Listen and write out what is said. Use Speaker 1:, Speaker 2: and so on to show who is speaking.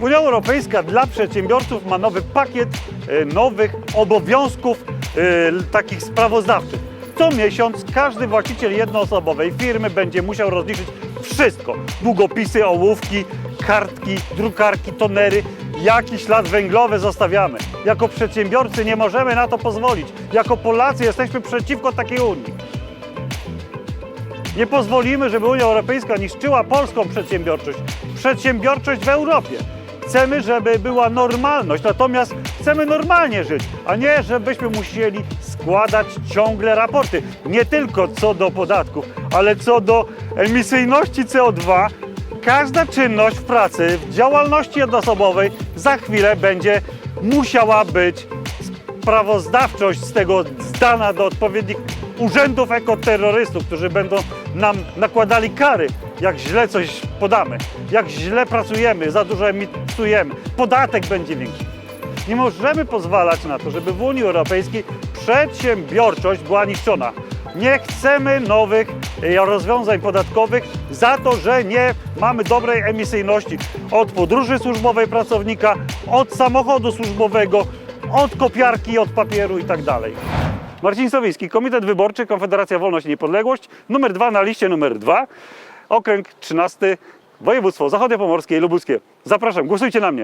Speaker 1: Unia Europejska dla przedsiębiorców ma nowy pakiet e, nowych obowiązków e, takich sprawozdawczych. Co miesiąc każdy właściciel jednoosobowej firmy będzie musiał rozliczyć wszystko. Długopisy, ołówki, kartki, drukarki, tonery, jaki ślad węglowy zostawiamy. Jako przedsiębiorcy nie możemy na to pozwolić. Jako Polacy jesteśmy przeciwko takiej Unii. Nie pozwolimy, żeby Unia Europejska niszczyła polską przedsiębiorczość, przedsiębiorczość w Europie. Chcemy, żeby była normalność, natomiast chcemy normalnie żyć, a nie, żebyśmy musieli składać ciągle raporty. Nie tylko co do podatków, ale co do emisyjności CO2. Każda czynność w pracy, w działalności jednoosobowej za chwilę będzie musiała być sprawozdawczość z tego zdana do odpowiednich urzędów ekoterrorystów, którzy będą nam nakładali kary, jak źle coś podamy, jak źle pracujemy, za dużo emitujemy. Podatek będzie większy. Nie możemy pozwalać na to, żeby w Unii Europejskiej przedsiębiorczość była niszczona. Nie chcemy nowych e, rozwiązań podatkowych za to, że nie mamy dobrej emisyjności od podróży służbowej pracownika, od samochodu służbowego, od kopiarki, od papieru i tak. Marcin Sowiński, Komitet Wyborczy Konfederacja Wolność i Niepodległość, numer dwa na liście numer dwa, okręg 13, województwo zachodniopomorskie i lubuskie. Zapraszam, głosujcie na mnie.